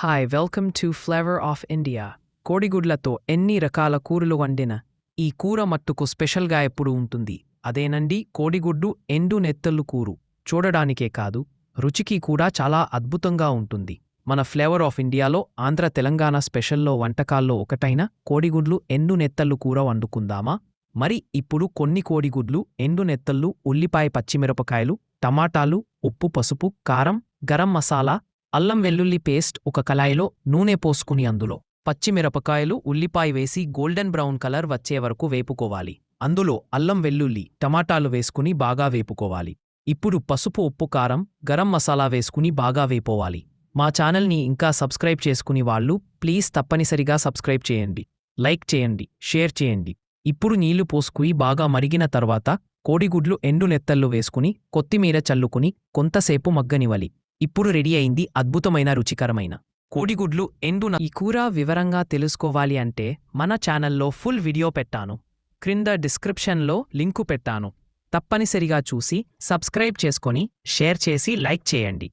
Hi welcome to flavour of India కోడిగుడ్లతో ఎన్ని రకాల కూరలు వండిన ఈ కూర మట్టుకు స్పెషల్గా ఎప్పుడు ఉంటుంది. అదేనండి కోడిగుడ్డు ఎండు నెత్తళ్ళు కూరు. చూడడానికే కాదు రుచికి కూడా చాలా అద్భుతంగా ఉంటుంది. మన ఫ్లేవర్ ఆఫ్ ఇండియాలో ఆంధ్ర తెలంగాణ స్పెషల్లో వంటకాల్లో ఒకటైన కోడిగుడ్లు ఎండు నెత్తళ్ళు కూర వండుకుందామా? మరి ఇప్పుడు కొన్ని కోడిగుడ్లు ఎండు నెత్తళ్ళు ఉల్లిపాయ పచ్చిమిరపకాయలు టమాటాలు ఉప్పు పసుపు కారం గరం మసాలా అల్లం వెల్లుల్లి పేస్ట్ ఒక కళాయిలో నూనె పోసుకుని అందులో పచ్చిమిరపకాయలు ఉల్లిపాయ వేసి గోల్డెన్ బ్రౌన్ కలర్ వచ్చే వరకు వేపుకోవాలి. అందులో అల్లం వెల్లుల్లి టమాటాలు వేసుకుని బాగా వేపుకోవాలి. ఇప్పుడు పసుపు ఉప్పు కారం గరం మసాలా వేసుకుని బాగా వేపోవాలి. మా ఛానల్ని ఇంకా సబ్స్క్రైబ్ చేసుకుని వాళ్ళు ప్లీజ్ తప్పనిసరిగా సబ్స్క్రైబ్ చేయండి. లైక్ చేయండి షేర్ చేయండి. ఇప్పుడు నీళ్ళు పోసుకుని బాగా మరిగిన తర్వాత కోడిగుడ్లు ఎండు నెత్తళ్ళు వేసుకుని కొత్తిమీర చల్లుకుని కొంతసేపు మగ్గనివ్వాలి. ఇప్పుడు రెడీ అయింది అద్భుతమైన రుచికరమైన. కోడిగుడ్లు ఎండు ఈ కూర వివరంగా తెలుసుకోవాలి అంటే మన ఛానల్లో ఫుల్ వీడియో పెట్టాను. క్రింద డిస్క్రిప్షన్లో లింకు పెట్టాను. తప్పనిసరిగా చూసి సబ్స్క్రైబ్ చేసుకొని షేర్ చేసి లైక్ చేయండి.